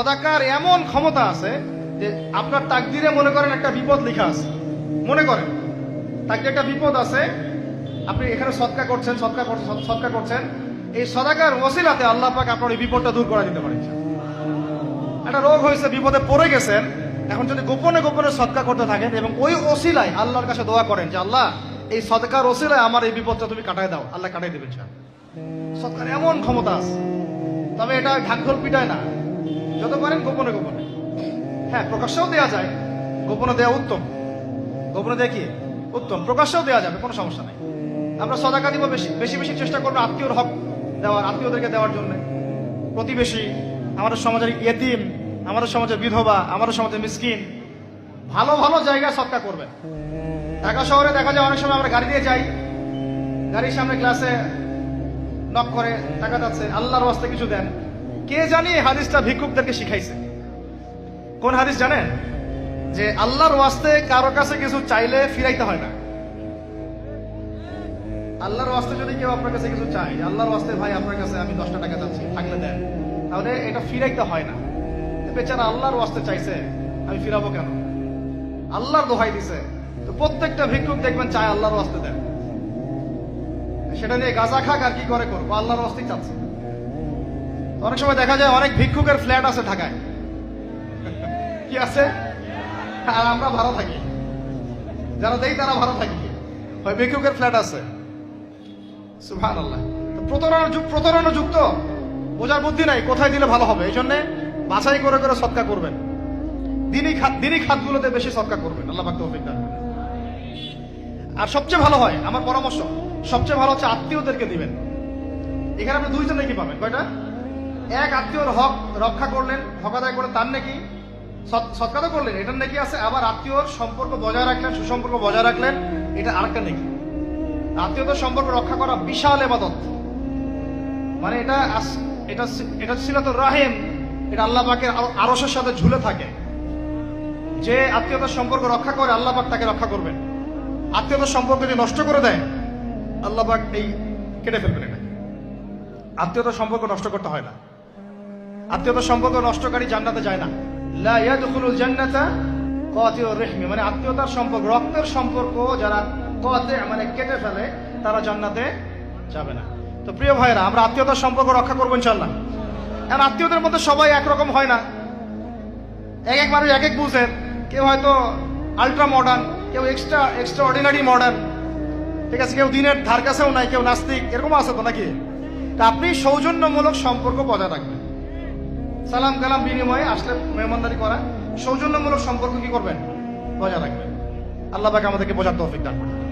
সদাকার এমন ক্ষমতা আছে যে আপনার তাকদিরে মনে করেন একটা বিপদ লেখা আছে। মনে করেন। তাকে একটা বিপদ আছে। আপনি এখানে সৎকা করছেন, সৎকা সৎকা করছেন। এই সদাকার ওসিলাতে আল্লাহ পাক আপনার এই বিপদটা দূর করা দিতে পারে। একটা রোগ হয়েছে, বিপদে পড়ে গেছেন। এখন যদি গোপনে গোপনে সৎকা করতে থাকেন এবং ওই ওসিলায় আল্লাহর কাছে দোয়া করেন যে, আল্লাহ, এই সদকার ওসিলায় আমার এই বিপদটা তুমি কাটায় দাও। আল্লাহ কাটাই দেবেন সৎকার এমন ক্ষমতা আছে। তবে এটা ঢাকঢোল পিটায় না। যত পারেন গোপনে গোপনে। হ্যাঁ প্রকাশ্যেও দেওয়া যায়, গোপনে দেওয়া উত্তম। গোপনে দেয়া কি? উত্তম, প্রকাশ্যেও দেওয়া যাবে, কোনো সমস্যা নেই। আমরা সদাকা দিব বেশি বেশি বেশি চেষ্টা করব আত্মীয়র হক দেওয়ার, আত্মীয়দেরকে দেওয়ার জন্য। প্রতিবেশী, আমাদের সমাজের ইয়েতিম আমাদের সমাজের বিধবা, আমাদের সমাজের মিসকিন, ভালো ভালো জায়গায় সৎকা করবেন। ঢাকা শহরে দেখা যায় অনেক সময় আমরা গাড়ি দিয়ে যাই, গাড়ির সামনে ক্লাসে নক করে, টাকা যাচ্ছে, আল্লাহর ওয়াস্তে কিছু দেন। কে জানি হাদিসটা ভিক্ষুকদেরকে শিখাইছে? কোন হাদিস জানেন? যে আল্লাহর ওয়াস্তে কারও কাছে কিছু চাইলে ফিরাইতে হয় না। আল্লাহর ওয়াস্তে যদি কেউ আপনার কাছে কিছু যে আল্লাহর ওয়াস্তে, ভাই, আপনার কাছে আমি দশটা টাকা চাচ্ছি, থাকলে দেন। তাহলে এটা ফিরাইতে হয় না। বেচারা আল্লাহর ওয়াস্তে চাইছে, আমি ফিরাবো কেন? আল্লাহর দোহাই দিছে। তো প্রত্যেকটা ভিক্ষুক দেখবেন চায় আল্লাহর ওয়াস্তে দেন। সেটা নিয়ে গাঁজা খাক আর কি করে করব? আল্লাহর ওয়াস্তেই চাচ্ছে। অনেক সময় দেখা যায় অনেক ভিক্ষুকের ফ্ল্যাট আছে ঢাকায়। কি আছে? আর আমরা ভাড়া থাকি। যারা দেই তারা ভাড়া থাকি। হয় ভিক্ষুকের ফ্ল্যাট আছে। সুভান আল্লাহ প্রতারণা যুগ প্রতারণা যুক্ত বোঝার বুদ্ধি নাই, কোথায় দিলে ভালো হবে? এই জন্য বাছাই করে করে সৎকা করবেন। দিনই খাত দিনই খাতগুলোতে বেশি সৎকা করবেন। আল্লাহ পাক তৌফিক দান আর সবচেয়ে ভালো হয়, আমার পরামর্শ, সবচেয়ে ভালো হচ্ছে আত্মীয়দেরকে দিবেন। এখানে আপনি দুইজন নাকি পাবেন? কয়টা? এক আত্মীয়র হক রক্ষা করলেন হক আদায় করে তার নাকি সৎ- সৎকার করলেন, এটার নাকি আছে, আবার আত্মীয়র সম্পর্ক বজায় রাখলেন, সুসম্পর্ক বজায় রাখলেন, এটা আরেকটা নাকি? আত্মীয়তার সম্পর্ক রক্ষা করা বিশাল এবাদত। মানে এটা এটা এটা ছিল তো রাহিম, এটা আল্লাহ পাকের আরো- আরশের সাথে ঝুলে থাকে। যে আত্মীয়তার সম্পর্ক রক্ষা করে, আল্লাহ পাক তাকে রক্ষা করবেন। আত্মীয়তার সম্পর্ক যদি নষ্ট করে দেয়, আল্লাহ পাক এই কেটে ফেলবেন এটা। আত্মীয়তার সম্পর্ক নষ্ট করতে হয় না। আত্মীয়তার সম্পর্ক নষ্টকারী জান্নাতে যায় না। লা ইয়াদখুলুল জান্নাতা কাতিউর রিহমি মানে আত্মীয়তার সম্পর্ক, রক্তের সম্পর্ক যারা কাতে মানে কেটে ফেলে, তারা জান্নাতে যাবে না। তো প্রিয় ভাইরা আমরা আত্মীয়তার সম্পর্ক রক্ষা করব ইনশাল্লাহ আর আত্মীয়দের মধ্যে সবাই একরকম হয় না। এক এক মানুষ এক এক বুঝের কেউ হয়তো আলট্রা মডার্ন কেউ এক্সট্রা এক্সট্রা অর্ডিনারি মডার্ন ঠিক আছে, কেউ দিনের ধার কাছেও নাই, কেউ নাস্তিক, এরকম আছে তো নাকি? তা আপনি সৌজন্যমূলক সম্পর্ক বজায় রাখবেন। সালাম কালাম বিনিময়ে আসলে মেহমানদারি করা, সৌজন্যমূলক সম্পর্ক কি করবেন? বজায় রাখবেন। আল্লাহ পাকে আমাদেরকে বোঝার তৌফিক দান করুন।